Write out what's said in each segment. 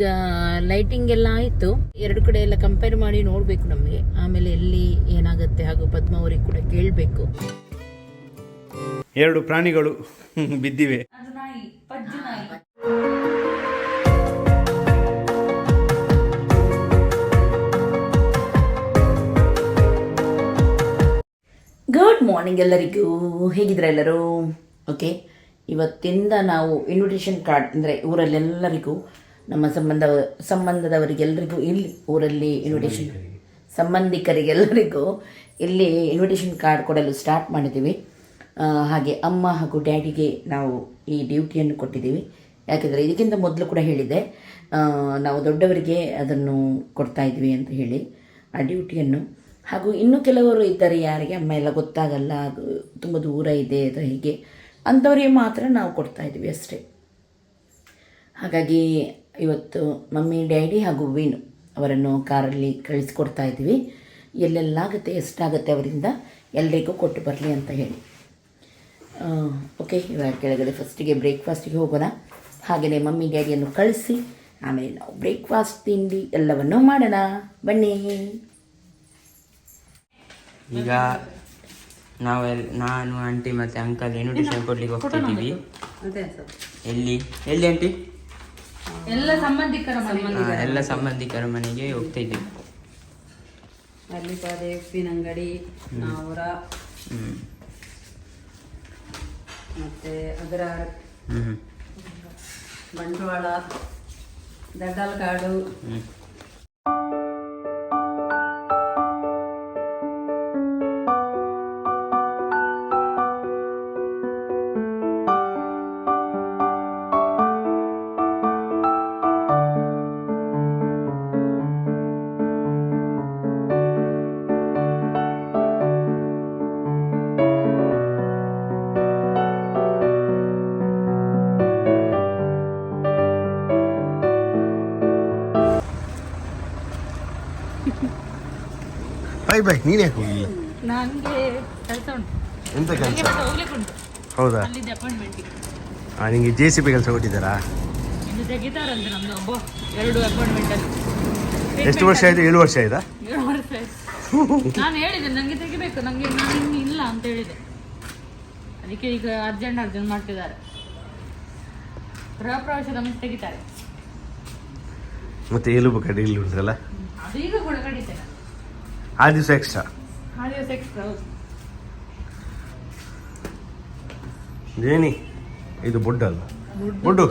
ಈಗ ಲೈಟಿಂಗ್ ಎಲ್ಲ ಆಯಿತು. ಎರಡು ಕಡೆ ಎಲ್ಲ ಕಂಪೇರ್ ಮಾಡಿ ನೋಡಬೇಕು ನಮಗೆ. ಆಮೇಲೆ ಎಲ್ಲಿ ಏನಾಗುತ್ತೆ ಹಾಗೂ ಪದ್ಮಾವರಿಗೆ ಕೂಡ ಕೇಳಬೇಕು. ಎರಡು ಪ್ರಾಣಿಗಳು ಬಿದ್ದಿವೆ. ಗುಡ್ ಮಾರ್ನಿಂಗ್ ಎಲ್ಲರಿಗೂ. ಹೇಗಿದ್ರ ಎಲ್ಲರೂ? ಓಕೆ ಇವತ್ತಿಂದ ನಾವು ಇನ್ವಿಟೇಷನ್ ಕಾರ್ಡ್ ಅಂದರೆ ಊರಲ್ಲೆಲ್ಲರಿಗೂ ನಮ್ಮ ಸಂಬಂಧ ಸಂಬಂಧದವರಿಗೆಲ್ಲರಿಗೂ ಇಲ್ಲಿ ಊರಲ್ಲಿ ಇನ್ವಿಟೇಷನ್ ಸಂಬಂಧಿಕರಿಗೆಲ್ಲರಿಗೂ ಇಲ್ಲಿ ಇನ್ವಿಟೇಷನ್ ಕಾರ್ಡ್ ಕೊಡಲು ಸ್ಟಾರ್ಟ್ ಮಾಡಿದ್ದೀವಿ. ಹಾಗೆ ಅಮ್ಮ ಹಾಗೂ ಡ್ಯಾಡಿಗೆ ನಾವು ಈ ಡ್ಯೂಟಿಯನ್ನು ಕೊಟ್ಟಿದ್ದೀವಿ. ಯಾಕೆಂದರೆ ಇದಕ್ಕಿಂತ ಮೊದಲು ಕೂಡ ಹೇಳಿದೆ ನಾವು ದೊಡ್ಡವರಿಗೆ ಅದನ್ನು ಕೊಡ್ತಾ ಇದ್ವಿ ಅಂತ ಹೇಳಿ ಆ ಡ್ಯೂಟಿಯನ್ನು ಹಾಗೂ ಇನ್ನೂ ಕೆಲವರು ಇದ್ದಾರೆ, ಯಾರಿಗೆ ಅಮ್ಮ ಎಲ್ಲ ಗೊತ್ತಾಗಲ್ಲ ಅದು ತುಂಬ ದೂರ ಇದೆ ಅಥವಾ ಹೀಗೆ. ಅಂಥವರಿಗೆ ಮಾತ್ರ ನಾವು ಕೊಡ್ತಾ ಇದ್ವಿ ಅಷ್ಟೇ. ಹಾಗಾಗಿ ಇವತ್ತು ಮಮ್ಮಿ ಡ್ಯಾಡಿ ಹಾಗೂ ವೀಣು ಅವರನ್ನು ಕಾರಲ್ಲಿ ಕಳಿಸ್ಕೊಡ್ತಾ ಇದ್ದೀವಿ. ಎಲ್ಲೆಲ್ಲಾಗುತ್ತೆ ಎಷ್ಟಾಗುತ್ತೆ ಅವರಿಂದ ಎಲ್ಲರಿಗೂ ಕೊಟ್ಟು ಬರಲಿ ಅಂತ ಹೇಳಿ. ಓಕೆ ಇವಾಗ ಕೆಳಗಡೆ ಫಸ್ಟಿಗೆ ಬ್ರೇಕ್ಫಾಸ್ಟಿಗೆ ಹೋಗೋಣ. ಹಾಗೆಯೇ ಮಮ್ಮಿ ಡ್ಯಾಡಿಯನ್ನು ಕಳಿಸಿ ಆಮೇಲೆ ನಾವು ಬ್ರೇಕ್ಫಾಸ್ಟ್ ತಿಂಡಿ ಎಲ್ಲವನ್ನೂ ಮಾಡೋಣ. ಬನ್ನಿ. ಈಗ ನಾವೆಲ್ಲ ನಾನು ಆಂಟಿ ಮತ್ತೆ ಅಂಕಲ್ ಏನು ಡಿಸೈನ್ ಕೊಡ್ಲಿಕ್ಕೆ ಹೋಗ್ತಿದ್ದೀವಿ? ಎಲ್ಲಿ ಎಲ್ಲಿ ಆಂಟಿ? ಎಲ್ಲ ಸಂಬಂಧಿಕರ ಮನೆ ಹಾ, ಎಲ್ಲ ಸಂಬಂಧಿಕರ ಮನೆಗೆ ಹೋಗ್ತಾ ಇದ್ದೀವಿ ಮಲ್ಲಿಪಾದೆ ಉಪ್ಪಿನಂಗಡಿ ನಾವರ ಹ್ಮ್. ಮತ್ತೆ ಅಗ್ರಾರ್ ಹ್ಮ್. ಬಂಟ್ವಾಳ ದಡ್ಡಲ್ಕಾಡು ಹ್ಮ್. ಬೈ ಬೈ ಯಾಕೆ ಹೋಗಿಲ್ಲ? ಕೆಲಸ ಉಂಟು. ಎಂತ ಕೆಲಸ? ಹೌದಾ? ಅಲ್ಲಿದ್ದ ನಿಂಗೆ ಜೆ ಸಿ ಪಿ ಕೆಲಸ ಕೊಟ್ಟಿದ್ದಾರಾ? ಇನ್ನು ತೆಗಿತಾರಂತೆ ಒಬ್ಬ ಎರಡು ಎಷ್ಟು ವರ್ಷ ಆಯ್ತು? ಏಳು ವರ್ಷ ಆಯ್ತಾ? ಏಳು ವರ್ಷ ಆಯ್ತು. ನಾನು ಹೇಳಿದೆ ನಂಗೆ ತೆಗಿಬೇಕು ನಂಗೆ ನಾನು ಇಲ್ಲ ಅಂತ ಹೇಳಿದೆ. ಅದಕ್ಕೆ ಈಗ ಅರ್ಜೆಂಟ್ ಅರ್ಜೆಂಟ್ ಮಾಡ್ತಿದ್ದಾರೆ. ಗೃಹ ಪ್ರವೇಶದ ಮುಂಚೆ ತೆಗಿತಾರೆ. ಮತ್ತೆ ಎಲುಬು ಕಡೆ ಇಲ್ಲಿ ಉಂಟಲ್ಲ? ಅದು ಈಗ ಕೂಡ ಆ ದಿವಸ ಎಕ್ಸ್ಟ್ರಾ ಜೇನಿ ಇದು ಬುಡ್ ಅಲ್ಲ ಬುಡ್ಡು.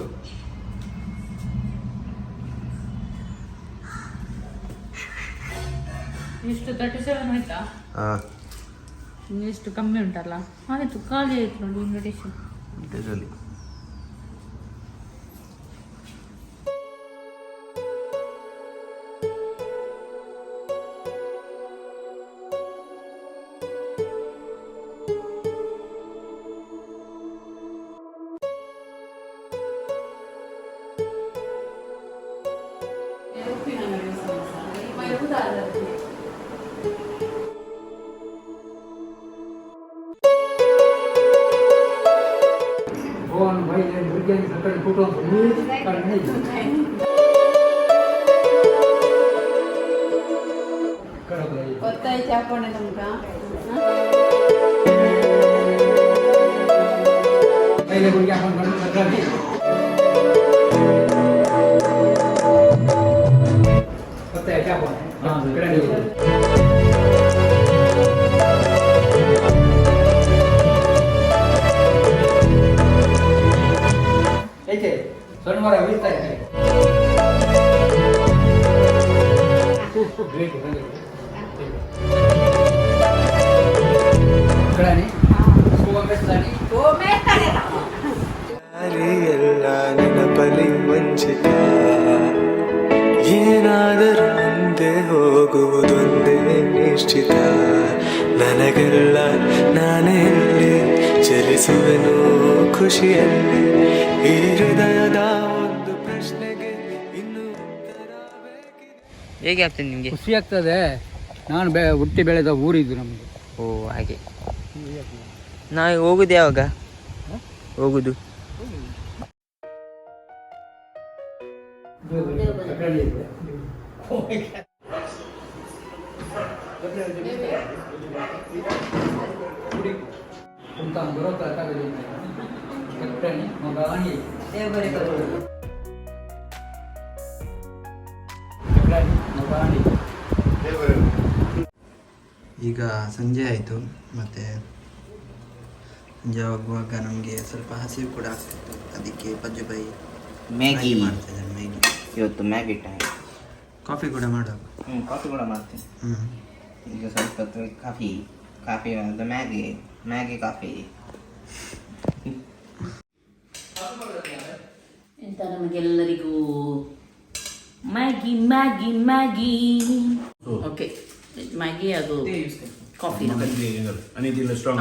ಇಷ್ಟು ತರ್ಟಿ ಸೆವೆನ್ ಆಯ್ತಾ ಹಾಂ ಇನ್ನೆಷ್ಟು ಕಮ್ಮಿ ಉಂಟಲ್ಲ? ಆಯ್ತು ಖಾಲಿ ಆಯ್ತು ನೋಡಿ ಇನ್ವಿಟೇಷನ್ ಇದರಲ್ಲಿ ಗೊತ್ತಾಯ್ತು ಹಾಕೊಂಡೆ ನಮ್ಗ ಏಕೆ ಸೋಮವಾರ ಅವಿತಾ ಇದೆ ಎಲ್ಲ ವಂಚಿತ, ಏನಾದರೂ ಮುಂದೆ ಹೋಗುವುದೊಂದೇ ನಿಶ್ಚಿತ. ನನಗೆಲ್ಲ ನಾನೆಲ್ಲಿ ಚಲಿಸುವೆನು ಖುಷಿಯಲ್ಲಿ, ಈ ಹೃದಯದ ಹೇಗೆ ಆಗ್ತದೆ ನಿಮಗೆ? ಖುಷಿ ಆಗ್ತದೆ. ನಾನು ಬೆ ಹುಟ್ಟಿ ಬೆಳೆದ ಊರಿದ್ದು ನಮ್ಮದು ಓ ಹಾಗೆ. ನಾವು ಹೋಗುದು ಯಾವಾಗ? ಹೋಗುದು. Tentang ಈಗ ಸಂಜೆ ಆಯಿತು ಮತ್ತು ಸಂಜೆ ಆಗುವಾಗ ನಮಗೆ ಸ್ವಲ್ಪ ಹಸಿವು ಕೂಡ ಆಗ್ತಿತ್ತು. ಅದಕ್ಕೆ ಪಜ್ಜುಬಾಯಿ ಮ್ಯಾಗಿ. ಮಾಡ್ತಿದ್ದಾರೆ ಮ್ಯಾಗಿ. ಇವತ್ತು ಮ್ಯಾಗಿ ಟೈಮ್ ಕಾಫಿ ಕೂಡ ಮಾಡುವ ಹ್ಞೂ ಕಾಫಿ ಕೂಡ ಮಾಡ್ತೀನಿ. ಹ್ಞೂ ಈಗ ಸ್ವಲ್ಪ ಹೊತ್ತು ಕಾಫಿ ಕಾಫಿ ಅಂದರೆ ಮ್ಯಾಗಿ ಮ್ಯಾಗಿ ಕಾಫಿ. ಎಂತ ನಮಗೆಲ್ಲರಿಗೂ Maggi Maggi Maggi okay Maggi ಅದು ಕಾಫಿ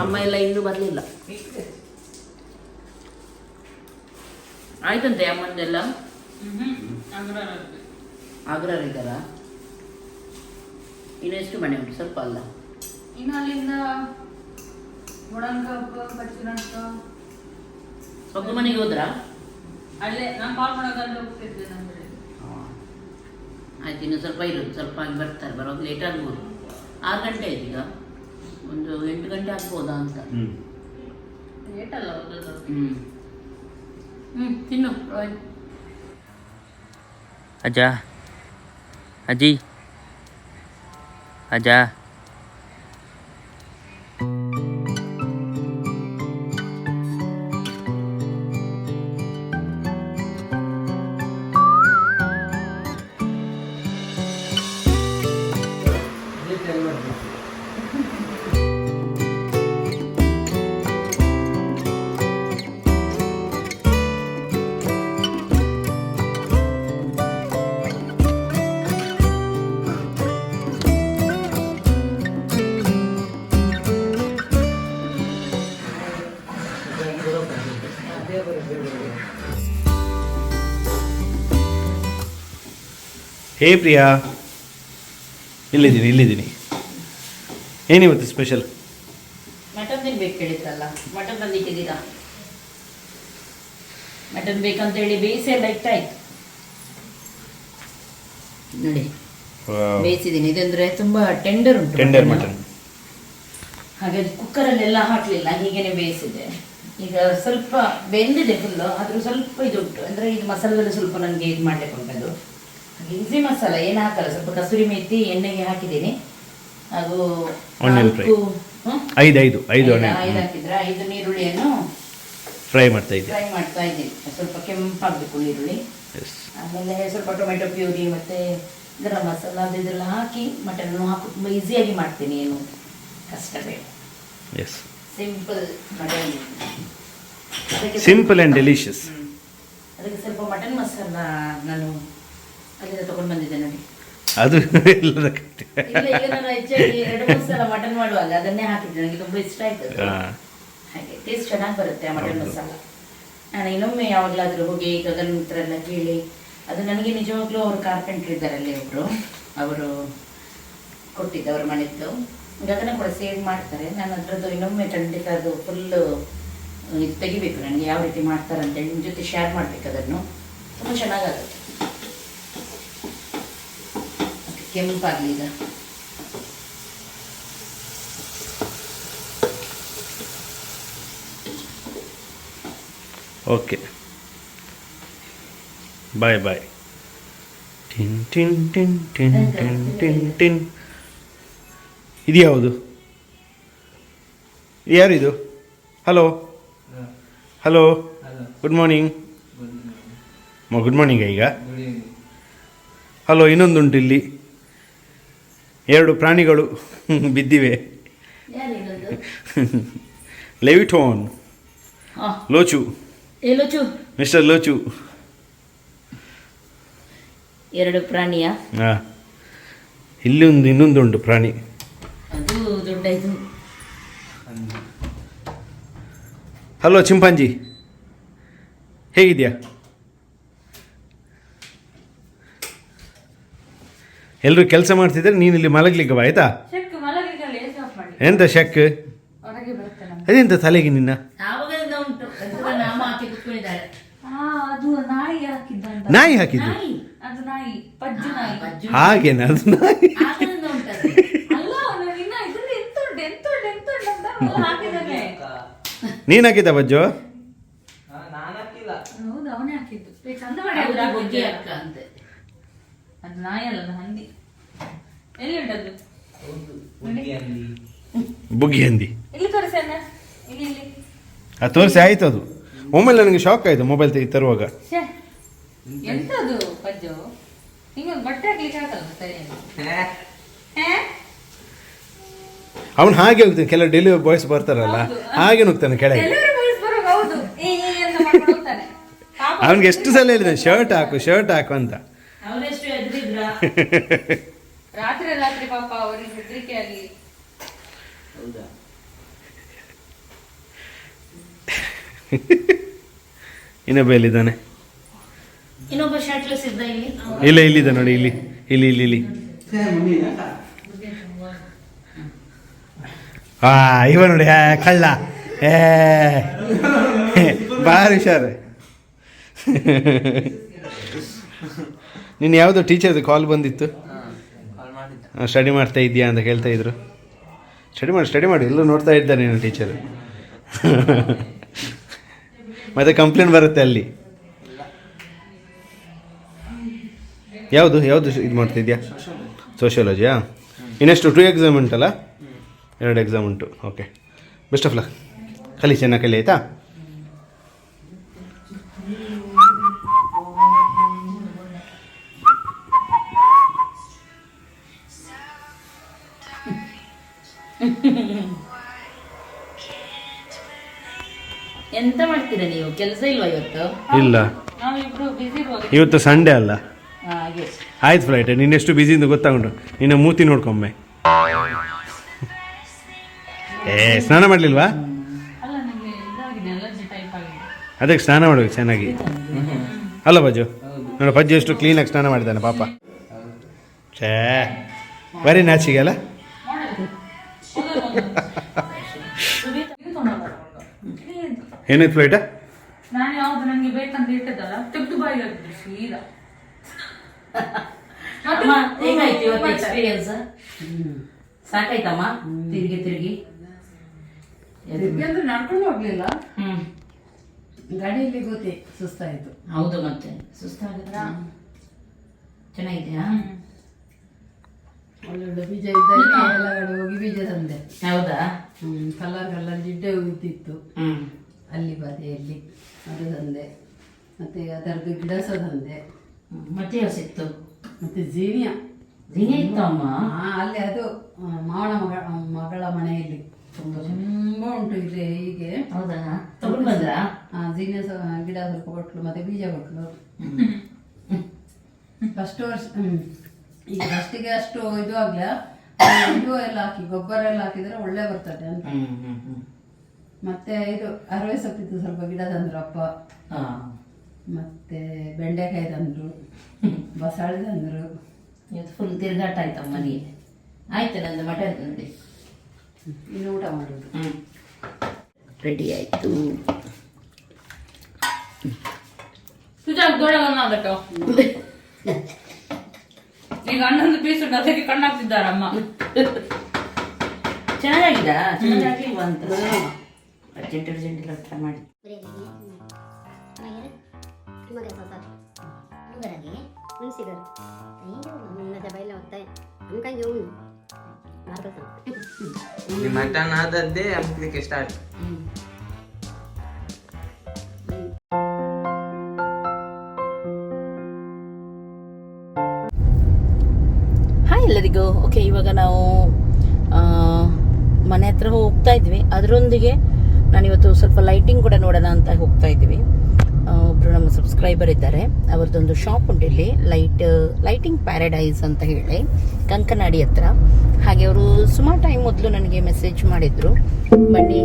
ಅಮ್ಮ ಎಲ್ಲ ಇನ್ನೂ ಬರಲಿಲ್ಲ. ಆಯ್ತಂತೆ ಅಮ್ಮಂದೆಲ್ಲ? ಆಗ್ರಹರಿದ್ದಾರ ಇನ್ನು ಎಷ್ಟು ಮನೆ ಉಂಟು? ಸ್ವಲ್ಪ ಅಲ್ಲ. ಇನ್ನು ಅಲ್ಲಿಂದ ಮನೆಗೆ ಹೋದ್ರಾ? ಅಲ್ಲೇ ನಾನು ಕಾಲ್ ಮಾಡೋಕಲ್ಲಿ ಹೋಗ್ತಿದ್ದೆ ನಮಗೆ ಆಯ್ತು ಇನ್ನು ಸ್ವಲ್ಪ ಇರೋದು ಸ್ವಲ್ಪ ಆಗಿ ಬರ್ತಾರೆ ಬರೋದು ಲೇಟ್ ಆಗ್ಬೋದು ಆರು ಗಂಟೆ ಆಯ್ತು ಈಗ. ಒಂದು ಎಂಟು ಗಂಟೆ ಆಗ್ಬೋದಾ ಅಂತ. ಹ್ಞೂ ಹ್ಞೂ ತಿನ್ನು ರೋಯ್ ಅಜ್ಜ. ಅಜ್ಜಿ. ಅಜ್ಜ. ಹೇ ಪ್ರಿಯಾ? ಇಲ್ಲಿದ್ದೀನಿ ಇಲ್ಲಿದ್ದೀನಿ. ಏನಿವತ್ತು ಸ್ಪೆಷಲ್ ಮಟನ್ ತಿನ್ಬೇಕು ಹೇಳಿದ್ರಲ್ಲ ಮಟನ್ ತಂದಿಟ್ಟಿದ್ದೀರಾ ಮಟನ್ ಬೇಕಂತ ಹೇಳಿ ಬೇಯಿಸಿ ಎಲ್ಲ ಇಟ್ಟಾಯ್ತು ನೋಡಿ ಬೇಯಿಸಿದ್ದೀನಿ. ಇದಂದ್ರೆ ತುಂಬಾ ಟೆಂಡರ್ ಉಂಟು ಟೆಂಡರ್. ಮಟನ್. ಹಾಗಾಗಿ ಕುಕ್ಕರಲ್ಲೆಲ್ಲ ಹಾಕ್ಲಿಲ್ಲ ಹೀಗೇನೆ ಬೇಯಿಸಿದೆ ಈಗ ಸ್ವಲ್ಪ ಬೆಂದಿದೆ ಫುಲ್ಲು ಆದರೂ ಸ್ವಲ್ಪ ಇದುಂಟು. ಅಂದ್ರೆ ಇದು ಮಸಾಲದಲ್ಲಿ ಸ್ವಲ್ಪ ನನಗೆ ಇದು ಮಾಡಲಿಕ್ಕೆ ಉಂಟದು. ಈಸಿ ಮಸಾಲ ಏನು ಹಾಕಲ್ಲ ಸ್ವಲ್ಪ ಕಸೂರಿ ಮೇಥಿ ಎಣ್ಣೆಗೆ ಹಾಕಿದ್ದೀನಿ. ಹಾಗೂ ಐದು ಐದು ಐದು ಐದು ಹಾಕಿದ್ರೆ ಐದು ನೀರುಳ್ಳಿಯನ್ನು ಫ್ರೈ ಮಾಡ್ತಾ ಇದ್ದೀನಿ ಫ್ರೈ ಮಾಡ್ತಾ ಇದ್ದೀನಿ. ಸ್ವಲ್ಪ ಕೆಂಪಾಗಬೇಕು ಈರುಳ್ಳಿ. ಆಮೇಲೆ ಸ್ವಲ್ಪ ಟೊಮೆಟೊ ಪ್ಯೂರಿ ಮತ್ತು ಗರಂ ಮಸಾಲ ಅದು ಇದೆಲ್ಲ ಹಾಕಿ ಮಟನ್ನು ಹಾಕಿ ತುಂಬ ಈಸಿಯಾಗಿ ಮಾಡ್ತೀನಿ ಏನು ಕಷ್ಟ ಬೇಡ yes simple mutton simple and delicious ಅದಕ್ಕೆ ಸ್ವಲ್ಪ ಮಟನ್ ಮಸಾಲ ನಾನು ಅಲ್ಲಿಂದ ತಗೊಂಡು ಬಂದಿದ್ದೆ ನೋಡಿ. ಅದು ಎಲ್ಲದ ಇಲ್ಲ ಈಗ ನಾನು ಹೆಚ್ಚಾಗಿ ಎರಡು ಮೂರು ಸಲ ಮಟನ್ ಮಾಡುವಾಗ ಅದನ್ನೇ ಹಾಕಿದ್ದೆ. ನನಗೆ ತುಂಬ ಇಷ್ಟ ಆಯ್ತು ಅದು. ಹಾ. ಹಾಗೆ ಟೇಸ್ಟ್ ಚೆನ್ನಾಗಿ ಬರುತ್ತೆ ಆ ಮಟನ್. ಮಸಾಲ. ನಾನು ಇನ್ನೊಮ್ಮೆ ಯಾವಾಗಲಾದರೂ ಹೋಗಿ ಗಗನ್ ಹತ್ರ ಎಲ್ಲ ಕೇಳಿ ಅದು ನನಗೆ ನಿಜವಾಗ್ಲೂ ಅವರು ಕಾರ್ಪೆಂಟ್ರ್ ಇದ್ದಾರೆ ಅಲ್ಲಿ ಒಬ್ಬರು ಅವರು ಕೊಟ್ಟಿದ್ದು ಅವ್ರ ಮನೆದ್ದು ಗಗನ ಕೂಡ ಸೇವ್ ಮಾಡ್ತಾರೆ. ನಾನು ಅದರದ್ದು ಇನ್ನೊಮ್ಮೆ ಖಂಡಿತ ಅದು ಫುಲ್ ಇದು ತೆಗಿಬೇಕು. ನನಗೆ ಯಾವ ರೀತಿ ಮಾಡ್ತಾರೆ ಅಂತ ನಿಮ್ಮ ಜೊತೆ ಶೇರ್ ಮಾಡ್ಬೇಕು ಅದನ್ನು. ತುಂಬ ಚೆನ್ನಾಗಾಗುತ್ತೆ. ಕೆಂಪಾಗಲಿ ಈಗ ಓಕೆ ಬಾಯ್ ಬಾಯ್ ಟಿನ್ ಟಿನ್ ಟಿನ್ ಟಿನ್ ಟಿನ್ ಟಿನ್ ಟಿನ್ ಇದು ಯಾವುದು? ಯಾರಿದು hello hello good morning good morning ಈಗ. ಹಲೋ ಇನ್ನೊಂದುಂಟು ಇಲ್ಲಿ. ಎರಡು ಪ್ರಾಣಿಗಳು ಬಿದ್ದಿವೆ. ಲೆವಿಟೋನ್. ಲೋಚು. ಲೋಚು. ಮಿಸ್ಟರ್ ಲೋಚು. ಎರಡು ಪ್ರಾಣಿಯ? ಹಾಂ ಇಲ್ಲಿ ಒಂದು ಇನ್ನೊಂದುಂಟು ಪ್ರಾಣಿ. ಹಲೋ ಚಿಂಪಾಂಜಿ ಹೇಗಿದ್ಯಾ? ಎಲ್ಲರೂ ಕೆಲಸ ಮಾಡ್ತಿದ್ರೆ ನೀನು ಇಲ್ಲಿ ಮಲಗ್ಲಿಕ್ಕೆ ಬಾ ಆಯ್ತಾ? ಎಂತ ಶಕ್? ಅದೆಂತ ತಲೆಗೆ ನಿನ್ನ? ನಾಯಿ ಹಾಕಿದ್ದ ನಾಯಿ ಹಾಕಿದ್ದು? ನಾಯಿ? ಅದು ನಾಯಿ ಪಜ್ಜು ನಾಯಿ. ಹಾಗೇನ? ಅದು ನಾಯಿ? ನೀನ್ ಹಾಕಿದ್ದ ಬಜ್ಜು ಅದು ನಾಯಿ ಅಲ್ಲ ಬುಗ್ಗಿ ಹಂದಿ ಇಲ್ಲಿ ತೋರಿಸಿ ಅಣ್ಣ. ಇಲ್ಲಿ ಇಲ್ಲಿ. ಅದು ತೋರಿಸಿ ಆಯ್ತು ಅದು. ಒಮ್ಮೆಲೆ ನನಗೆ ಶಾಕ್ ಆಯ್ತು ಮೊಬೈಲ್ ತೆಗಿ ತರುವಾಗ. ಶ್ಯೆ. ಎಂತದು ಪಜ್ಜು? ಹಿಂಗೆ ಒಂದು ಬಟ್ಟೆ ಹಾಕ್ಲಿಕ್ಕೆ ಆಗಲ್ಲ ಸರಿ ಹೇ. ಅವನು ಹಾಗೆ ಹೋಗ್ತಾನೆ ಕೆಲವು ಡೆಲಿವರಿ ಬಾಯ್ಸ್ ಬರ್ತಾರಲ್ಲ ಹಾಗೆ ಹೋಗ್ತಾನೆ ಕೆಳಗೆ. ಡೆಲಿವರಿ ಬಾಯ್ಸ್ ಬರುವಾಗ ಹೌದು. ಈ ಈ ಅಂತ ಮಾಡ್ಕೊಂಡು ಹೋಗ್ತಾನೆ. ಪಾಪ. ಅವನಿಗೆ ಎಷ್ಟು ಸಲ ಹೇಳಿದೆ ಶರ್ಟ್ ಹಾಕು ಶರ್ಟ್ ಹಾಕು ಅಂತ. ಅವರೆಷ್ಟು ಎದ್ರಿದ್ರ ರಾತ್ರಿ ರಾತ್ರಿ ಪಾಪ ಅವರಿಗೆ ಹೆದರಿಕೆ ಆಗಿ ಇನ್ನೊಬ್ಬ ಎಲ್ಲಿದ್ದಾನೆ? ಇನ್ನೊಬ್ಬ ಶರ್ಟ್ಲೆಸ್ ಇದ್ದ ಇಲ್ಲಿ. ಇಲ್ಲ ಇಲ್ಲಿದೆ ನೋಡಿ ಇಲ್ಲಿ ಇಲ್ಲಿ ಇಲ್ಲಿ ಇಲ್ಲಿ. ಆ ಇವ ನೋಡಿ ಆ, ಕಳ್ಳ. ಏ ಭಾರಿ ಹುಷಾರು. ನಿನ್ನ ಯಾವುದು ಟೀಚರ್ದು ಕಾಲ್ ಬಂದಿತ್ತು? ಸ್ಟಡಿ ಮಾಡ್ತಾ ಇದೆಯಾ ಅಂತ ಹೇಳ್ತಾ ಇದ್ರು. ಸ್ಟಡಿ ಮಾಡಿ ಸ್ಟಡಿ ಮಾಡಿ, ಎಲ್ಲೂ ನೋಡ್ತಾ ಇದ್ದಾರೆ ನೀನು ಟೀಚರ್ ಮತ್ತೆ ಕಂಪ್ಲೇಂಟ್ ಬರುತ್ತೆ ಅಲ್ಲಿ. ಯಾವುದು ಯಾವುದು ಇದು ಮಾಡ್ತಾ ಇದೆಯಾ ಸೋಷಿಯಾಲಜಿಯಾ ಇನ್ನೆಷ್ಟು ಟು ಎಕ್ಸಾಮ್ ಉಂಟಲ್ಲ? ಎರಡು ಎಕ್ಸಾಮ್ ಉಂಟು ಓಕೆ ಬೆಸ್ಟ್ ಆಫ್ ಲಕ್ ಕಲಿ ಚೆನ್ನಾಗಿ ಕಲಿ ಆಯಿತಾ? ಎಂತ ಮಾಡ್ತೀರಾ ನೀವು? ಕೆಲಸ ಇಲ್ವಾ ಇವತ್ತು? ಇಲ್ಲ. ಬಿಸಿ ಇವತ್ತು ಸಂಡೇ ಅಲ್ಲ. ಹಾಗೆ. ಆಯ್ತು ಫ್ಲೈಟ್ ನಿನ್ನೆಷ್ಟು ಬ್ಯುಸಿ ಇಂದ ಗೊತ್ತಾಗುಂಟು. ನಿನ್ನ ಮೂತಿ ನೋಡ್ಕೊಮ್ಮೆ. ಏ ಸ್ನಾನ ಮಾಡ್ಲಿಲ್ವಾ? ಅಲ್ಲ ನನಗೆ ಇದಾಗಿದೆ ಅಲರ್ಜಿ ಟೈಪ್ ಆಗಿದೆ. ಅದಕ್ಕೆ ಸ್ನಾನ ಮಾಡ್ಬೇಕು ಚೆನ್ನಾಗಿ. ಅಲ್ಲ ಬಜ್ಜು ನೋಡ ಬಜ್ಜು ಎಷ್ಟು ಕ್ಲೀನಾಗಿ ಸ್ನಾನ ಮಾಡಿದ್ದಾನೆ ಪಾಪ. ಛೇ ಬರೀ ನಾಚಿಗೆ ಅಲ್ಲ? ಏನಾಯ್ತು ಫ್ಲೈಟ ನಾನು ಯಾವ್ದು ನನಗೆ ಬೇಕಂತ ಇಟ್ಟಿದ್ದಲ್ಲ ತೆಗೆದು ಬಾಯಿ ಹಾಕಿದ್ರು ಸೀದಾ ಹೇಗಾಯ್ತು ಇವತ್ತು ಎಕ್ಸ್ಪೀರಿಯನ್ಸ್ ಸಾಕಾಯ್ತಮ್ಮ? ತಿರುಗಿ ತಿರುಗಿ. ಅಂದ್ರೆ ನಡ್ಕೊಂಡು ಹೋಗ್ಲಿಲ್ಲ. ಹ್ಮ್. ಗಾಡಿಯಲ್ಲಿ ಗೊತ್ತೇ ಸುಸ್ತಾಯ್ತು. ಹೌದು ಮತ್ತೆ. ಸುಸ್ತಾಗಿದ್ರ ಚೆನ್ನಾಗಿದೆಯಾ? ಒಳ್ಳೊಳ್ಳೆ ಬೀಜ ಇದ್ದಲ್ಲಿ ಎಲ್ಲ ಕಡೆ ಹೋಗಿ ಬೀಜ ತಂದೆ. ಹೌದಾ? ಹ್ಮ್ ಕಲರ್ ಕಲರ್ ಜಿಡ್ಡೆ ಇದ್ದಿತ್ತು ಹ್ಮ್. ಅಲ್ಲಿ ಬದಿಯಲ್ಲಿ. ಅದು ತಂದೆ. ಮತ್ತೆ ಅದರದ್ದು ಗಿಡ ಸಹ ತಂದೆ. ಮತ್ತೆ ಯಾವ ಸಿಕ್ತು? ಮತ್ತೆ ಜೀನಿಯ ಜೀನಿಯ ಇತ್ತಮ್ಮ? ಹಾ ಅಲ್ಲಿ ಅದು ಮಾವನ ಮಗ ಮಗಳ ಮನೆಯಲ್ಲಿ. ತುಂಬಾ ತುಂಬಾ ಉಂಟು ಇದೆ ಹೀಗೆ. ಹೌದಾ? ತಗೊಂಡು ಬಂದ್ರಾ? ಆ, ಜೀನಿಯ ಗಿಡ ಸ್ವಲ್ಪ ಕೊಟ್ಲು ಮತ್ತೆ ಬೀಜ ಕೊಟ್ಲು. ಫಸ್ಟ್ ವರ್ಷ ಹ್ಮ್. ಈಗ ಫಸ್ಟಿಗೆ ಅಷ್ಟು ಇದು ಆಗ್ಲ? ಇದು ಎಲ್ಲ ಹಾಕಿ ಗೊಬ್ಬರ ಎಲ್ಲ ಹಾಕಿದ್ರೆ ಒಳ್ಳೆ ಬರ್ತದೆ ಅಂತ. ಮತ್ತೆ ಇದು ಅರವೆ ಸೊಪ್ಪಿತ್ತು ಸ್ವಲ್ಪ ಗಿಡ ತಂದ್ರು ಅಪ್ಪ. ಮತ್ತೆ ಬೆಂಡೆಕಾಯಿ ತಂದ್ರು. ಬಸಳೆ ತಂದ್ರು. ಇವತ್ತು ಫುಲ್ ತಿರುಗಾಟ ಆಯ್ತಮ್ಮ ಮನೆಗೆ ಆಯ್ತು ನಂದು ಮಟನ್ ನೋಡಿ. ಇನ್ನು ಊಟ ಮಾಡೋದು. ರೆಡಿ ಆಯ್ತು. ಸುಜಾ ದೊಡ್ಡವನ್ನಾದಟ್ಟು ಈಗ ಹನ್ನೊಂದು ಪೀಸ್ ಅದಕ್ಕೆ ಕಣ್ಣಾಗ್ತಿದ್ದಾರಮ್ಮ. ಚೆನ್ನಾಗಿದ ಚೆನ್ನಾಗಿಲ್ವಾ ಅಂತ. ಅರ್ಜೆಂಟ್ ಅರ್ಜೆಂಟ್ ಇಲ್ಲ ಟ್ರೈ ಮಾಡಿ. ಮುನ್ಸಿಗರು ಅಯ್ಯೋ ಬೈಲ ಅನ್ಕಂಗೆ ಮಟನ್ ಆದದ್ದೇ ಅಮ್ಕ್ಲಿಕ್ಕೆ ಸ್ಟಾರ್ಟ್ ಎಲ್ಲರಿಗೂ ಓಕೆ ಇವಾಗ ನಾವು ಮನೆ ಹತ್ರ ಹೋಗ್ತಾ ಇದ್ವಿ. ಅದರೊಂದಿಗೆ ನಾನಿವತ್ತು ಸ್ವಲ್ಪ ಲೈಟಿಂಗ್ ಕೂಡ ನೋಡೋಣ ಅಂತ ಹೋಗ್ತಾ ಇದ್ವಿ. ಒಬ್ಬರು ನಮ್ಮ ಸಬ್ಸ್ಕ್ರೈಬರ್ ಇದ್ದಾರೆ. ಅವ್ರದ್ದೊಂದು ಶಾಪ್ ಉಂಟು ಇಲ್ಲಿ. ಲೈಟ್ ಲೈಟಿಂಗ್ ಪ್ಯಾರಡೈಸ್ ಅಂತ ಹೇಳಿ. ಕಂಕನಾಡಿ ಹತ್ರ. ಹಾಗೆ ಅವರು ಸುಮಾರು ಟೈಮ್ ಮೊದಲು ನನಗೆ ಮೆಸೇಜ್ ಮಾಡಿದ್ರು. ಬನ್ನಿ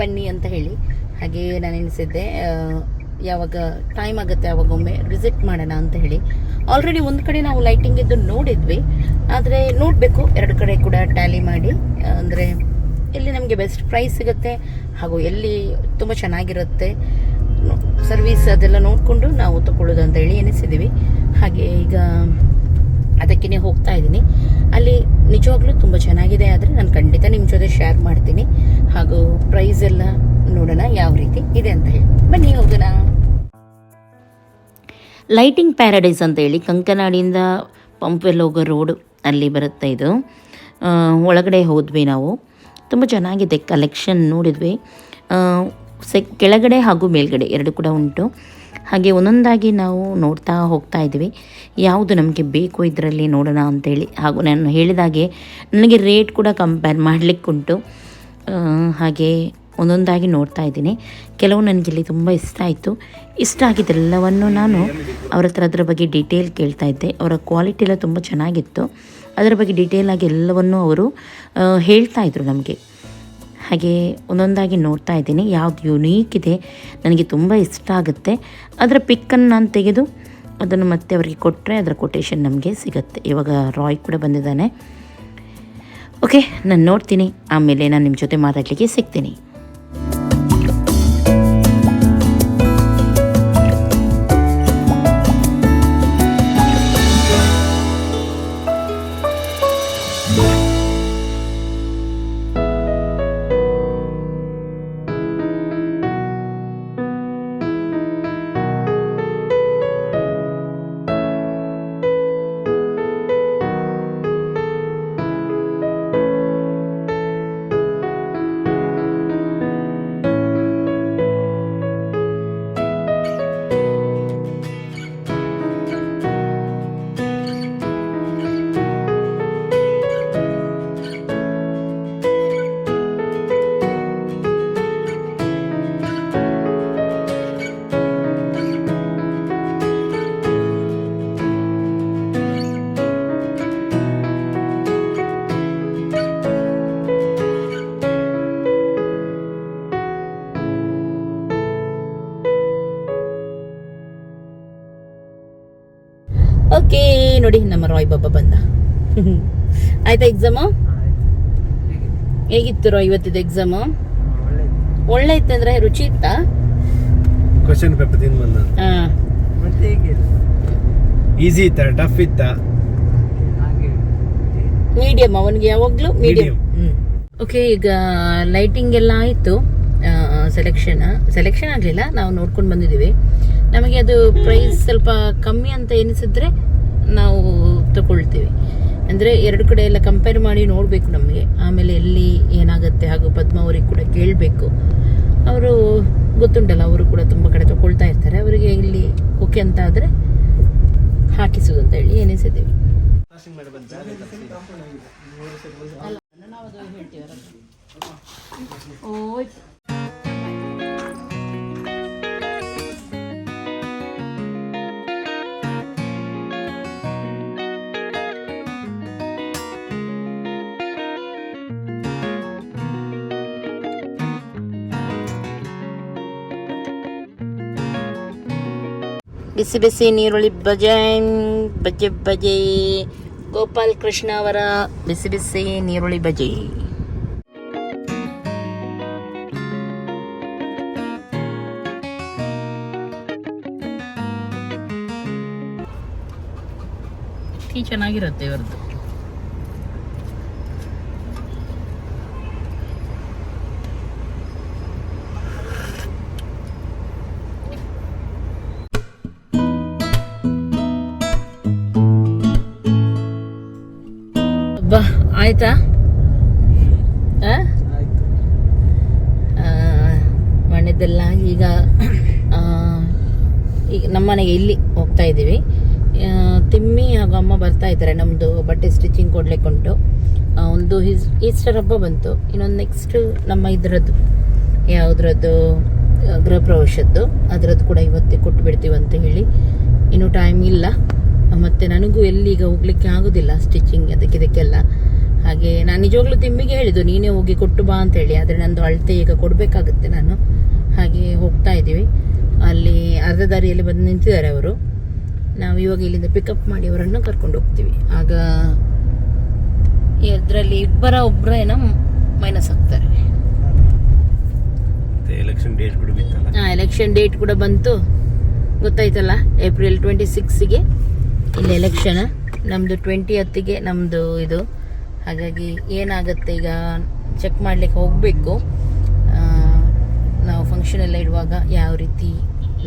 ಬನ್ನಿ ಅಂತ ಹೇಳಿ. ಹಾಗೆ ನಾನು ಎನಿಸಿದ್ದೆ ಯಾವಾಗ ಟೈಮ್ ಆಗುತ್ತೆ ಅವಾಗೊಮ್ಮೆ ವಿಸಿಟ್ ಮಾಡೋಣ ಅಂತ ಹೇಳಿ. ಆಲ್ರೆಡಿ ಒಂದು ಕಡೆ ನಾವು ಲೈಟಿಂಗ್ ಇದ್ದು ನೋಡಿದ್ವಿ. ಆದರೆ ನೋಡಬೇಕು, ಎರಡು ಕಡೆ ಕೂಡ ಟ್ಯಾಲಿ ಮಾಡಿ. ಅಂದರೆ ಎಲ್ಲಿ ನಮಗೆ ಬೆಸ್ಟ್ ಪ್ರೈಸ್ ಸಿಗುತ್ತೆ, ಹಾಗೂ ಎಲ್ಲಿ ತುಂಬ ಚೆನ್ನಾಗಿರುತ್ತೆ. ಸರ್ವಿಸ್ ಅದೆಲ್ಲ ನೋಡಿಕೊಂಡು ನಾವು ತಗೊಳ್ಳೋದು ಅಂತ ಹೇಳಿ ಎನಿಸಿದ್ದೀವಿ ಹಾಗೆ ಈಗ ಅದಕ್ಕೇ ಹೋಗ್ತಾ ಇದ್ದೀನಿ. ಅಲ್ಲಿ ನಿಜವಾಗ್ಲೂ ತುಂಬ ಚೆನ್ನಾಗಿದೆ ಆದರೆ ನಾನು ಖಂಡಿತ ನಿಮ್ಮ ಜೊತೆ ಶೇರ್ ಮಾಡ್ತೀನಿ. ಹಾಗೂ ಪ್ರೈಸ್ ಎಲ್ಲ ನೋಡೋಣ ಯಾವ ರೀತಿ ಇದೆ ಅಂತ ಹೇಳಿ. ಬನ್ನಿ ಹೋಗೋಣ. ಲೈಟಿಂಗ್ ಪ್ಯಾರಡೈಸ್ ಅಂತ ಹೇಳಿ ಕಂಕನಾಡಿಯಿಂದ ಪಂಪ್ವೆಲ್ ಹೋಗೋ ರೋಡು ಅಲ್ಲಿ ಬರುತ್ತೆ ಇದು. ಒಳಗಡೆ ಹೋದ್ವಿ ನಾವು. ತುಂಬ ಚೆನ್ನಾಗಿದೆ ಕಲೆಕ್ಷನ್ ನೋಡಿದ್ವಿ. ಸೆ, ಕೆಳಗಡೆ ಹಾಗೂ ಮೇಲ್ಗಡೆ ಎರಡು ಕೂಡ ಉಂಟು. ಹಾಗೆ ಒಂದೊಂದಾಗಿ ನಾವು ನೋಡ್ತಾ ಹೋಗ್ತಾ ಇದ್ವಿ. ಯಾವುದು ನಮಗೆ ಬೇಕು ಇದರಲ್ಲಿ ನೋಡೋಣ ಅಂತೇಳಿ. ಹಾಗೂ ನಾನು ಹೇಳಿದಾಗೆ ನನಗೆ ರೇಟ್ ಕೂಡ ಕಂಪೇರ್ ಮಾಡಲಿಕ್ಕುಂಟು. ಹಾಗೆ ಒಂದೊಂದಾಗಿ ನೋಡ್ತಾ ಇದ್ದೀನಿ. ಕೆಲವು ನನಗೆ ಇಲ್ಲಿ ತುಂಬ ಇಷ್ಟ ಆಯಿತು. ಇಷ್ಟ ಆಗಿದ್ದೆಲ್ಲವನ್ನು ನಾನು ಅವ್ರ ಹತ್ರ ಅದರ ಬಗ್ಗೆ ಡೀಟೇಲ್ ಕೇಳ್ತಾ ಇದ್ದೆ. ಅವರ ಕ್ವಾಲಿಟಿ ಎಲ್ಲ ತುಂಬ ಚೆನ್ನಾಗಿತ್ತು. ಅದರ ಬಗ್ಗೆ ಡೀಟೇಲ್ ಆಗಿ ಎಲ್ಲವನ್ನು ಅವರು ಹೇಳ್ತಾ ಇದ್ರು ನಮಗೆ. ಹಾಗೆ ಒಂದೊಂದಾಗಿ ನೋಡ್ತಾ ಇದ್ದೀನಿ. ಯಾವ್ದು ಯುನೀಕ್ ಇದೆ ನನಗೆ ತುಂಬ ಇಷ್ಟ ಆಗುತ್ತೆ. ಅದರ ಪಿಕ್ಕನ್ನು ನಾನು ತೆಗೆದು ಅದನ್ನು ಮತ್ತೆ ಅವರಿಗೆ ಕೊಟ್ಟರೆ ಅದರ ಕೊಟೇಶನ್ ನಮಗೆ ಸಿಗುತ್ತೆ. ಇವಾಗ ರಾಯ್ ಕೂಡ ಬಂದಿದ್ದಾನೆ. ಓಕೆ ನಾನು ನೋಡ್ತೀನಿ. ಆಮೇಲೆ ನಾನು ನಿಮ್ಮ ಜೊತೆ ಮಾತಾಡಲಿಕ್ಕೆ ಸಿಗ್ತೀನಿ. ಓಕೆ ನೋಡಿ ನಮ್ಮ ರಾಯ್ ಬಾಬಾ ಬಂದ. ಆಯ್ತಾ ಎಕ್ಸಾಮು ಹೇಗಿತ್ತು ರಾಯ್ ಇವತ್ತಿದ್ದು ಎಕ್ಸಾಮು ಒಳ್ಳೆ ಇತ್ತಂದ್ರೆ ರುಚಿ ಇತ್ತಾ? ಕ್ವಶನ್ ಪೇಪರ್ ತಿಂದು ಬಂದ ಹಾಂ. ಮತ್ತೆ ಹೇಗೆ? ಈಸಿ ಇತ್ತ ಟಫ್ ಇತ್ತ? ಮೀಡಿಯಂ ಅವನಿಗೆ ಯಾವಾಗಲೂ ಮೀಡಿಯಂ Medium. ಓಕೆ ಈಗ ಲೈಟಿಂಗ್ ಎಲ್ಲ ಆಯಿತು. ಸೆಲೆಕ್ಷನ್ ಸೆಲೆಕ್ಷನ್ ಆಗಲಿಲ್ಲ ನಾವು ನೋಡ್ಕೊಂಡು ಬಂದಿದ್ದೀವಿ. ನಮಗೆ ಅದು ಪ್ರೈಸ್ ಸ್ವಲ್ಪ ಕಮ್ಮಿ ಅಂತ ಎನಿಸಿದ್ರೆ ನಾವು ತಗೊಳ್ತೀವಿ. ಅಂದರೆ ಎರಡು ಕಡೆ ಎಲ್ಲ ಕಂಪೇರ್ ಮಾಡಿ ನೋಡಬೇಕು ನಮಗೆ. ಆಮೇಲೆ ಎಲ್ಲಿ ಏನಾಗುತ್ತೆ ಹಾಗೂ ಪದ್ಮ ಅವರಿಗೆ ಕೂಡ ಕೇಳಬೇಕು. ಅವರು ಗೊತ್ತುಂಟಲ್ಲ, ಅವರು ಕೂಡ ತುಂಬ ಕಡೆ ತಗೊಳ್ತಾ ಇರ್ತಾರೆ. ಅವರಿಗೆ ಇಲ್ಲಿ ಓಕೆ ಅಂತ ಆದರೆ ಹಾಕಿಸೋದು ಅಂತ ಹೇಳಿ ಎನಿಸಿದ್ದೀವಿ. ಬಿಸಿ ಬಿಸಿ ನೀರುಳ್ಳಿ ಬಜೆ ಬಜೆ ಬಜೆ ಗೋಪಾಲ್ ಕೃಷ್ಣ ಅವರ ಬಿಸಿ ಬಿಸಿ ನೀರುಳ್ಳಿ ಬಜೆ ಚೆನ್ನಾಗಿರುತ್ತೆ ಇವ್ರದ್ದು. ಹೋಗ್ತಾ ಇದ್ದೀವಿ. ತಿಮ್ಮಿ ಹಾಗೂ ಅಮ್ಮ ಬರ್ತಾ ಇದ್ದಾರೆ. ನಮ್ಮದು ಬಟ್ಟೆ ಸ್ಟಿಚಿಂಗ್ ಕೊಡ್ಲಿಕ್ಕೆ ಉಂಟು ಒಂದು ಹಿಸ್ ಈಸ್ಟರ್ ಹಬ್ಬ ಬಂತು. ಇನ್ನೊಂದು ನೆಕ್ಸ್ಟ್ ನಮ್ಮ ಇದರದ್ದು, ಯಾವುದ್ರದ್ದು ಗೃಹ ಪ್ರವೇಶದ್ದು ಅದರದ್ದು ಕೂಡ ಇವತ್ತೇ ಕೊಟ್ಟು ಬಿಡ್ತೀವಿ ಅಂತ ಹೇಳಿ. ಇನ್ನೂ ಟೈಮ್ ಇಲ್ಲ. ಮತ್ತು ನನಗೂ ಎಲ್ಲಿ ಈಗ ಹೋಗ್ಲಿಕ್ಕೆ ಆಗೋದಿಲ್ಲ ಸ್ಟಿಚಿಂಗ್ ಅದಕ್ಕೆ ಇದಕ್ಕೆಲ್ಲ. ಹಾಗೆ ನಾನು ನಿಜವಾಗ್ಲೂ ತಿಮ್ಮಿಗೆ ಹೇಳಿದ್ದು, ನೀನೇ ಹೋಗಿ ಕೊಟ್ಟು ಬಾ ಅಂತ ಹೇಳಿ. ಆದರೆ ನಂದು ಅಳತೆ ಈಗ ಕೊಡಬೇಕಾಗುತ್ತೆ ನಾನು. ಹಾಗೆ ಹೋಗ್ತಾ ಇದ್ದೀವಿ. ಅಲ್ಲಿ ಅರ್ಧ ದಾರಿಯಲ್ಲಿ ಬಂದು ನಿಂತಿದ್ದಾರೆ ಅವರು. ನಾವು ಇವಾಗ ಇಲ್ಲಿಂದ ಪಿಕಪ್ ಮಾಡಿ ಅವರನ್ನು ಕರ್ಕೊಂಡು ಹೋಗ್ತೀವಿ. ಆಗ ಇದರಲ್ಲಿ ಇಬ್ಬರ ಒಬ್ಬರ ಏನೋ ಮೈನಸ್ ಆಗ್ತಾರೆ. ಎಲೆಕ್ಷನ್ ಡೇಟ್ ಕೂಡ ಬಿತ್ತಲ್ಲ? ಎಲೆಕ್ಷನ್ ಡೇಟ್ ಕೂಡ ಬಂತು. ಗೊತ್ತಾಯ್ತಲ್ಲ? ಏಪ್ರಿಲ್ ಟ್ವೆಂಟಿ ಸಿಕ್ಸಿಗೆ ಇಲ್ಲಿ ಎಲೆಕ್ಷನ್ ನಮ್ಮದು ಟ್ವೆಂಟಿ ಹತ್ತಿಗೆ ನಮ್ಮದು ಇದು. ಹಾಗಾಗಿ ಏನಾಗುತ್ತೆ ಈಗ ಚೆಕ್ ಮಾಡಲಿಕ್ಕೆ ಹೋಗಬೇಕು. ನಾವು ಫಂಕ್ಷನ್ ಎಲ್ಲ ಇಡುವಾಗ ಯಾವ ರೀತಿ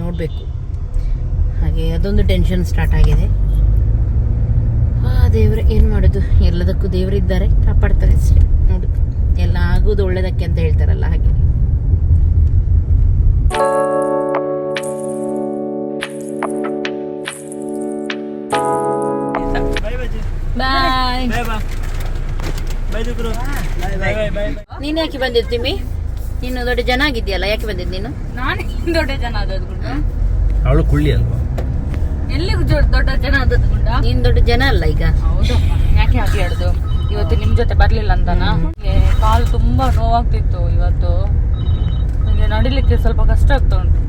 ನೋಡಬೇಕು. ಹಾಗೆ ಅದೊಂದು ಟೆನ್ಷನ್ ಸ್ಟಾರ್ಟ್ ಆಗಿದೆ. ಆ ದೇವ್ರೆ ಏನು ಮಾಡೋದು? ಎಲ್ಲದಕ್ಕೂ ದೇವರಿದ್ದಾರೆ ಕಾಪಾಡ್ತಾರೆ ಅಷ್ಟೇ. ನೋಡು ಎಲ್ಲ ಆಗೋದು ಒಳ್ಳೇದಕ್ಕೆ ಅಂತ ಹೇಳ್ತಾರಲ್ಲ ಹಾಗೆ. ನೀನ್ ನೀನು ಯಾಕೆ ಬಂದಿರ್ತೀವಿ ನೀನು ದೊಡ್ಡ ಜನ ಆಗಿದ್ಯಲ್ಲ ಯಾಕೆ ಬಂದಿದ್ ನೀನು? ನಾನು ದೊಡ್ಡ ಜನ ಅವಳು ಕುಳ್ಳಿ ಅಲ್ವಾ? ಎಲ್ಲಿ ದೊಡ್ಡ ಜನ ಆದದ್ದು ಗುಂಡ ನೀನು ದೊಡ್ಡ ಜನ ಅಲ್ಲ ಈಗ. ಹೌದು. ಯಾಕೆ ಹಾಗೆ ಹೇಳುದು? ಇವತ್ತು ನಿಮ್ ಜೊತೆ ಬರ್ಲಿಲ್ಲ ಅಂತನಾ ಕಾಲು ತುಂಬಾ ನೋವಾಗ್ತಿತ್ತು ಇವತ್ತು. ನನಗೆ ನಡಿಲಿಕ್ಕೆ ಸ್ವಲ್ಪ ಕಷ್ಟ ಆಗ್ತಾ ಉಂಟು.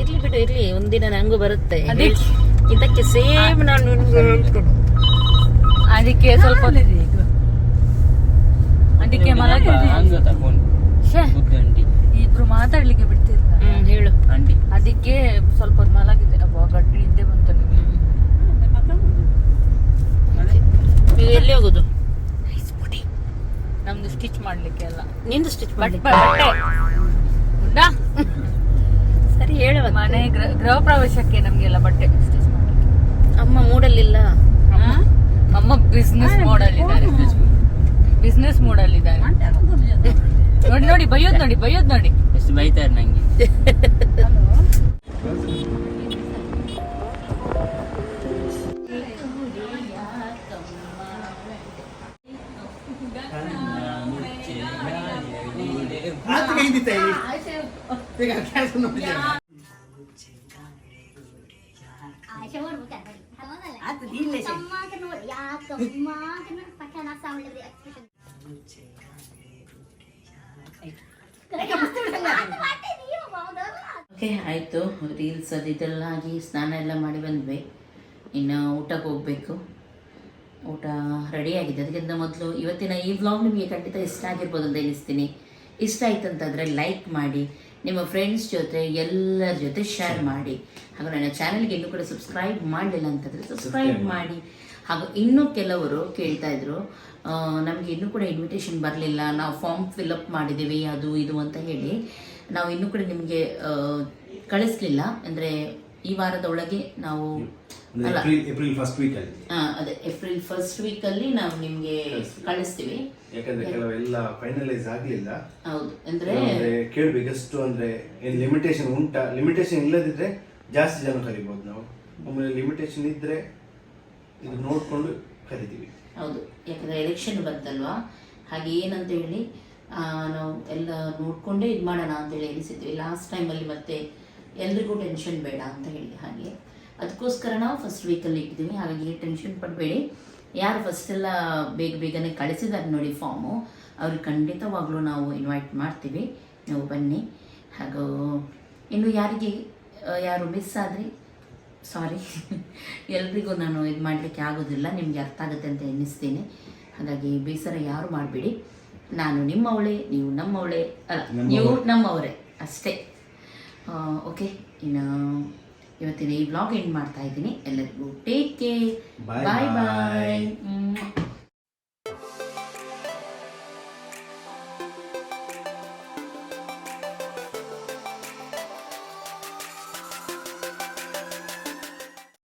ಇರ್ಲಿ ಬಿಡು ಇರ್ಲಿ. ಒಂದಿನ ನಂಗೂ ಬರುತ್ತೆ. ಅದಕ್ಕೆ- ಇದಕ್ಕೆ ಸೇಮ್ ನಾನು ಅದಕ್ಕೆ ಸ್ವಲ್ಪ ಅದಕ್ಕೆ ಮಲಗಿ ಇಬ್ರು ಮಾತಾಡ್ಲಿಕ್ಕೆ ಹ್ಮ್ ಹೇಳು. ಅದಕ್ಕೆ ಸ್ವಲ್ಪ ಹೊತ್ತು ಮಲಗಿದೆ ಗಟ್ಟಿ ನಿದ್ದೆ ಬಂತು ನನಗೆ ಈಗ ಎಲ್ಲಿ ಹೋಗುದು? ನಮ್ದು ಸ್ಟಿಚ್ ಮಾಡ್ಲಿಕ್ಕೆ ಅಲ್ಲ. ನಿಂದು ಸ್ಟಿಚ್ ಮಾಡ್ಲಿಕ್ಕೆ? ಬಟ್ಟೆ? ಸರಿ ಹೇಳುವ ಮನೆ ಗೃಹ ಗೃಹ ಪ್ರವೇಶಕ್ಕೆ ನಮ್ಗೆಲ್ಲ ಬಟ್ಟೆ ಸ್ಟಿಚ್ ಮಾಡ್ಲಿಕ್ಕೆ. ಅಮ್ಮ ಮೂಡಲ್ಲಿಲ್ಲ? ಅಮ್ಮ? ಅಮ್ಮ ಬಿಸ್ನೆಸ್ ಮಾಡಲ್ಲಿದ್ದಾರೆ ಬಿಸ್ನೆಸ್ ಮಾಡಲ್ಲಿದ್ದಾರೆ ನೋಡಿ ನೋಡಿ ಬೈಯೋದ್ ನೋಡಿ ಬೈಯೋದ್ ನೋಡಿ. ಎಷ್ಟು ಬೈತಾರೆ ನಂಗೆ? ಓಕೆ ಆಯಿತು. ರೀಲ್ಸ್ ಅದು ಇದೆಲ್ಲ ಆಗಿ ಸ್ನಾನ ಎಲ್ಲ ಮಾಡಿ ಬಂದ್ವಿ. ಇನ್ನು ಊಟಕ್ಕೆ ಹೋಗಬೇಕು. ಊಟ ರೆಡಿ ಆಗಿದೆ. ಅದಕ್ಕಿಂತ ಮೊದಲು ಇವತ್ತಿನ ಈ ವ್ಲಾಗ್ ನಿಮಗೆ ಖಂಡಿತ ಇಷ್ಟ ಆಗಿರ್ಬೋದು ಅಂತ ಎನಿಸ್ತೀನಿ ಇಷ್ಟ ಆಯ್ತು ಅಂತಂದರೆ ಲೈಕ್ ಮಾಡಿ ನಿಮ್ಮ ಫ್ರೆಂಡ್ಸ್ ಜೊತೆ ಎಲ್ಲರ ಜೊತೆ ಶೇರ್ ಮಾಡಿ. ಹಾಗೂ ನನ್ನ ಚಾನಲ್ಗೆ ಇನ್ನೂ ಕೂಡ ಸಬ್ಸ್ಕ್ರೈಬ್ ಮಾಡಲಿಲ್ಲ ಅಂತಂದರೆ ಸಬ್ಸ್ಕ್ರೈಬ್ ಮಾಡಿ. ಹಾಗೂ ಇನ್ನೂ ಕೆಲವರು ಕೇಳ್ತಾ ಇದ್ರು ನಮಗೆ ಇನ್ನೂ ಕೂಡ ಇನ್ವಿಟೇಷನ್ ಬರಲಿಲ್ಲ. ನಾವು ಫಾರ್ಮ್ ಫಿಲಪ್ ಮಾಡಿದ್ದೀವಿ ಅದು ಇದು ಅಂತ ಹೇಳಿ. ನಾವು ಇನ್ನೂ ಕೂಡ ನಿಮಗೆ ಕಳಿಸ್ಲಿಲ್ಲ. ಅಂದರೆ ಈ ವಾರದ ಒಳಗೆ ನಾವು ಅಲ್ಲ. ಏಪ್ರಿಲ್ ಫಸ್ಟ್ ವೀಕ್ ಅಲ್ಲಿ. ಅದೇ ಏಪ್ರಿಲ್ ಫಸ್ಟ್ ವೀಕಲ್ಲಿ ನಾವು ನಿಮ್ಗೆ ಕಳಿಸ್ತೀವಿ. ಯಾಕಂದ್ರೆ ಕೆಲವೆಲ್ಲ ಫೈನಲೈಸ್ ಆಗ್ಲಿಲ್ಲ. ಹೌದು ಅಂದ್ರೆ ಕೇಳ್ಬೇಕು ಎಷ್ಟು ಅಂದ್ರೆ ಏನ್ ಲಿಮಿಟೇಷನ್ ಉಂಟಾ? ಲಿಮಿಟೇಷನ್ ಇಲ್ಲದಿದ್ರೆ ಜಾಸ್ತಿ ಜನ ಕರಿಬಹುದು ನಾವು. ಆಮೇಲೆ ಲಿಮಿಟೇಷನ್ ಇದ್ರೆ ಇದು ನೋಡ್ಕೊಂಡು ಕರಿತೀವಿ. ಹೌದು ಯಾಕಂದ್ರೆ ಎಲೆಕ್ಷನ್ ಬಂತಲ್ವಾ? ಹಾಗೆ ಏನಂತ ಹೇಳಿ ನಾವು ಎಲ್ಲ ನೋಡ್ಕೊಂಡೇ ಇದು ಮಾಡೋಣ ಅಂತೇಳಿ ಎನಿಸಿದ್ವಿ ಲಾಸ್ಟ್ ಟೈಮಲ್ಲಿ ಮತ್ತೆ ಎಲ್ರಿಗೂ ಟೆನ್ಷನ್ ಬೇಡ ಅಂತ ಹೇಳಿ ಹಾಗೆ. ಅದಕ್ಕೋಸ್ಕರ ನಾವು ಫಸ್ಟ್ ವೀಕಲ್ಲಿ ಇಟ್ಟಿದ್ದೀವಿ ಹಾಗಾಗಿ ಟೆನ್ಷನ್ ಪಡಬೇಡಿ. ಯಾರು ಫಸ್ಟ್ ಎಲ್ಲ ಬೇಗ ಬೇಗನೆ ಕಳಿಸಿದ್ದಾರೆ ನೋಡಿ ಫಾರ್ಮು ಅವ್ರಿಗೆ ಖಂಡಿತವಾಗ್ಲೂ ನಾವು ಇನ್ವೈಟ್ ಮಾಡ್ತೀವಿ. ನೀವು ಬನ್ನಿ. ಹಾಗೂ ಇನ್ನು ಯಾರಿಗೆ ಯಾರು ಮಿಸ್ ಆದರೆ ಸಾರಿ ಎಲ್ರಿಗೂ ನಾನು ಇದು ಮಾಡಲಿಕ್ಕೆ ಆಗೋದಿಲ್ಲ. ನಿಮಗೆ ಅರ್ಥ ಆಗುತ್ತೆ ಅಂತ ಎನ್ನಿಸ್ತೀನಿ ಹಾಗಾಗಿ ಬೇಸರ ಯಾರು ಮಾಡಬೇಡಿ. ನಾನು ನಿಮ್ಮವಳೆ ನೀವು ನಮ್ಮವಳೆ ಅಲ್ಲ ನೀವು ನಮ್ಮವರೇ. ಅಷ್ಟೇ. ಓಕೆ ಇನ್ನು ಇವತ್ತಿನ ಈ ಬ್ಲಾಗ್ ಎಂಡ್ ಮಾಡ್ತಾ ಇದ್ದೀನಿ. ಎಲ್ಲರಿಗೂ ಟೇಕ್ ಕೇರ್ ಬಾಯ್ ಬಾಯ್